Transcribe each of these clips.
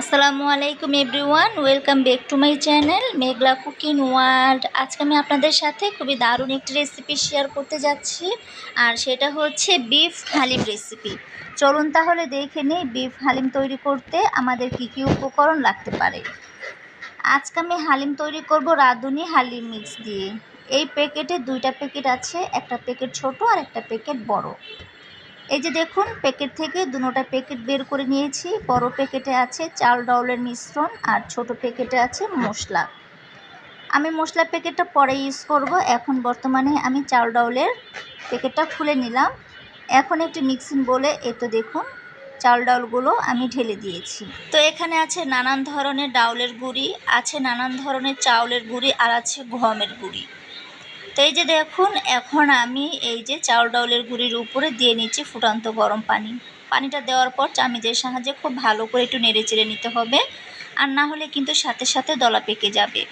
আসসালামু আলাইকুম everyone, welcome back to my channel Meghla cooking world. আজকে আমি আপনাদের সাথে খুবই দারুণ একটি রেসিপি শেয়ার করতে যাচ্ছি, আর সেটা হচ্ছে বিফ হালিম রেসিপি চলুন তাহলে দেখে নিই বিফ হালিম তৈরি করতে আমাদের কী কী উপকরণ লাগতে পারে। আজকে আমি হালিম তৈরি করব রাঁধুনি হালিম মিক্স দিয়ে। এই প্যাকেটে দুইটা প্যাকেট আছে, একটা প্যাকেট ছোট আর একটা প্যাকেট বড়। এই যে দেখুন প্যাকেট থেকে দুটোটা প্যাকেট বের করে নিয়েছি। বড় প্যাকেটে আছে চাল ডাউলের মিশ্রণ আর ছোট প্যাকেটে আছে মশলা। আমি মশলা প্যাকেটটা পরে ইউজ করব। এখন বর্তমানে আমি চাল ডাউলের প্যাকেটটা খুলে নিলাম। এখন একটি মিক্সিং বলে এ তো দেখুন, চাল ডাউলগুলো আমি ঢেলে দিয়েছি। তো এখানে আছে নানান ধরনের ডাউলের গুঁড়ি, আছে নানান ধরনের চাউলের গুঁড়ি, আর আছে গমের গুঁড়ি। তো এই যে দেখুন, এখন আমি এই যে চাউল ডাউলের গুঁড়ির উপরে দিয়ে নিচ্ছি ফুটান্ত গরম পানি। পানিটা দেওয়ার পর চামিজের সাহায্যে খুব ভালো করে একটু নেড়ে চেড়ে নিতে হবে। আর না হলে কিন্তু সাথে সাথে দলা পেকে যাবে।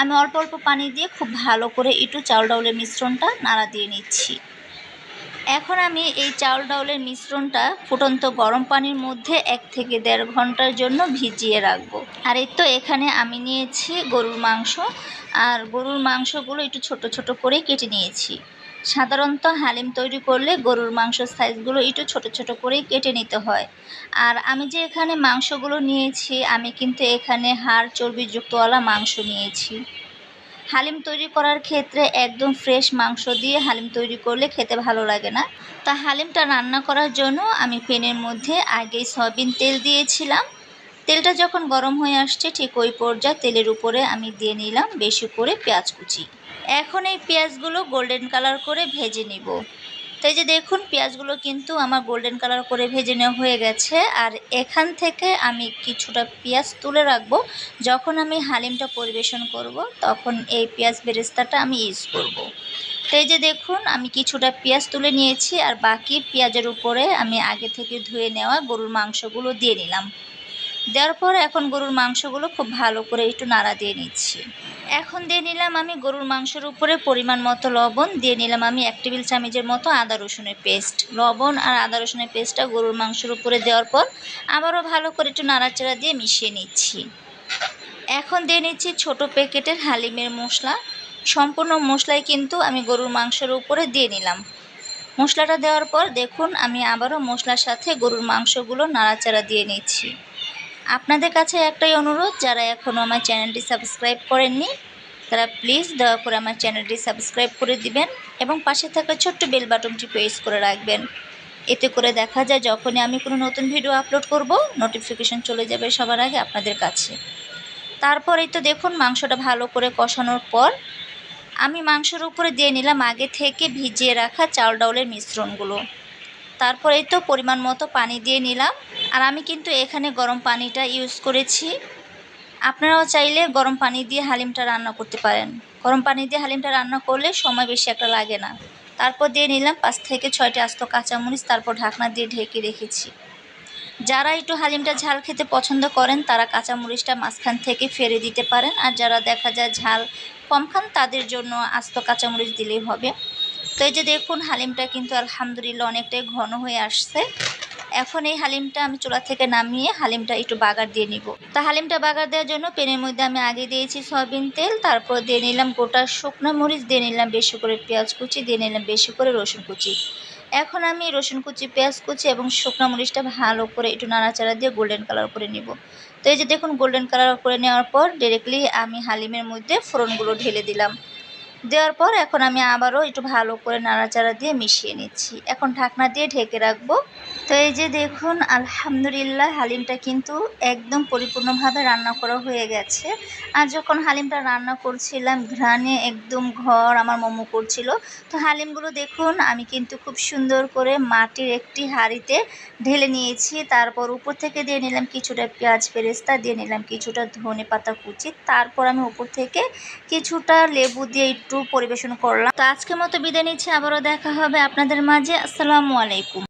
আমি অল্প অল্প পানি দিয়ে খুব ভালো করে একটু চাউল ডাউলের মিশ্রণটা নাড়া দিয়ে নিচ্ছি। এখন আমি এই চাউল ডাউলের মিশ্রণটা ফুটন্ত গরম পানির মধ্যে এক থেকে দেড় ঘণ্টার জন্য ভিজিয়ে রাখব। আর এই তো এখানে আমি নিয়েছি গরুর মাংস। আর গরুর মাংসগুলো একটু ছোট ছোট করে কেটে নিয়েছি। সাধারণত হালিম তৈরি করলে গরুর মাংস সাইজগুলো একটু ছোট ছোট করেই কেটে নিতে হয়। আর আমি যে এখানে মাংসগুলো নিয়েছি, আমি কিন্তু এখানে হাড় চর্বিযুক্তওয়ালা মাংস নিয়েছি। হালিম তৈরি করার ক্ষেত্রে একদম ফ্রেশ মাংস দিয়ে হালিম তৈরি করলে খেতে ভালো লাগে না। তা হালিমটা রান্না করার জন্য আমি পেনের মধ্যে আগেই সয়াবিন তেল দিয়েছিলাম। তেলটা যখন গরম হয়ে আসছে, ঠিক ওই পর্যায়ে তেলের উপরে আমি দিয়ে নিলাম বেশি করে পেঁয়াজ কুচি। এখন এই পেঁয়াজগুলো গোল্ডেন কালার করে ভেজে নিব। তো এই যে দেখুন, পেঁয়াজগুলো কিন্তু আমার গোল্ডেন কালার করে ভেজে নেওয়া হয়ে গেছে। আর এখান থেকে আমি কিছুটা পেঁয়াজ তুলে রাখব। যখন আমি হালিমটা পরিবেশন করব, তখন এই পেঁয়াজ বেরেস্তাটা আমি ইউজ করব। তাই যে দেখুন, আমি কিছুটা পেঁয়াজ তুলে নিয়েছি। আর বাকি পেঁয়াজের উপরে আমি আগে থেকে ধুয়ে নেওয়া গরুর মাংসগুলো দিয়ে নিলাম। দেওয়ার পর এখন গরুর মাংসগুলো খুব ভালো করে একটু নাড়া দিয়ে নিচ্ছি। এখন দিয়ে নিলাম আমি গরুর মাংসের উপরে পরিমাণ মতো লবণ, দিয়ে নিলাম আমি এক টেবিল চামচের মতো আদা রসুনের পেস্ট। লবণ আর আদা রসুনের পেস্টটা গরুর মাংসের উপরে দেওয়ার পর আবারও ভালো করে একটু নাড়াচাড়া দিয়ে মিশিয়ে নিচ্ছি। এখন দিয়ে নিচ্ছি ছোট প্যাকেটের হালিমের মশলা। সম্পূর্ণ মশলাই কিন্তু আমি গরুর মাংসের উপরে দিয়ে নিলাম। মশলাটা দেওয়ার পর দেখুন আমি আবারও মশলার সাথে গরুর মাংসগুলো নাড়াচাড়া দিয়ে নিচ্ছি। আপনাদের কাছে একটাই অনুরোধ, যারা এখনও আমার চ্যানেলটি সাবস্ক্রাইব করেননি, তারা প্লিজ দয়া করে আমার চ্যানেলটি সাবস্ক্রাইব করে দিবেন এবং পাশে থাকা ছোট্ট বেল বাটনটি প্রেস করে রাখবেন। এতে করে দেখা যায় যখনই আমি কোনো নতুন ভিডিও আপলোড করব নোটিফিকেশন চলে যাবে সবার আগে আপনাদের কাছে। তারপরেই তো দেখুন, মাংসটা ভালো করে কষানোর পর আমি মাংসের উপরে দিয়ে নিলাম আগে থেকে ভিজিয়ে রাখা চাল ডাউলের মিশ্রণগুলো। তারপরেই তো পরিমাণ মতো পানি দিয়ে নিলাম। আর আমি কিন্তু এখানে গরম পানিটা ইউজ করেছি। আপনারাও চাইলে গরম পানি দিয়ে হালিমটা রান্না করতে পারেন। গরম পানি দিয়ে হালিমটা রান্না করলে সময় বেশি একটা লাগে না। তারপর দিয়ে নিলাম পাঁচ থেকে ছয়টি আস্ত কাঁচামরিচ, তারপর ঢাকনা দিয়ে ঢেকে রেখেছি। যারা একটু হালিমটা ঝাল খেতে পছন্দ করেন, তারা কাঁচামরিচটা মাঝখান থেকে ফেরে দিতে পারেন। আর যারা দেখা যায় ঝাল কম খান, তাদের জন্য আস্ত কাঁচামরিচ দিলেই হবে। তো এই যে দেখুন, হালিমটা কিন্তু আলহামদুলিল্লাহ অনেকটাই ঘন হয়ে আসছে। এখন এই হালিমটা আমি চুলা থেকে নামিয়ে হালিমটা একটু বাগার দিয়ে নিব। তা হালিমটা বাগার দেওয়ার জন্য পেনের মধ্যে আমি আগে দিয়েছি সয়াবিন তেল, তারপর দিয়ে নিলাম গোটা শুকনো মরিচ, দিয়ে নিলাম বেশি করে পেঁয়াজ কুচি, দিয়ে নিলাম বেশি করে রসুন কুচি। এখন আমি রসুন কুচি, পেঁয়াজ কুচি এবং শুকনো মরিচটা ভালো করে একটু নাড়াচাড়া দিয়ে গোল্ডেন কালার করে নিব। তো এই যে দেখুন গোল্ডেন কালার করে নেওয়ার পর ডিরেক্টলি আমি হালিমের মধ্যে ফোড়নগুলো ঢেলে দিলাম। দেওয়ার পর এখন আমি আবারও একটু ভালো করে নাড়াচাড়া দিয়ে মিশিয়ে নিচ্ছি। এখন ঢাকনা দিয়ে ঢেকে রাখব। তো এই যে দেখুন, আলহামদুলিল্লাহ হালিমটা কিন্তু একদম পরিপূর্ণভাবে রান্না করা হয়ে গেছে। আর যখন হালিমটা রান্না করছিলাম, ঘ্রাণে একদম ঘর আমার মোমো করছিল। তো হালিমগুলো দেখুন, আমি কিন্তু খুব সুন্দর করে মাটির একটি হাঁড়িতে ঢেলে নিয়েছি। তারপর উপর থেকে দিয়ে নিলাম কিছুটা পেঁয়াজ পেরেস্তা দিয়ে নিলাম কিছুটা ধনে পাতা কুচি। তারপর আমি উপর থেকে কিছুটা লেবু দিয়ে একটু পরিবেশন করলাম। তো আজকের মতো বিদায় নিচ্ছি, আবারও দেখা হবে আপনাদের মাঝে। আসসালামু আলাইকুম।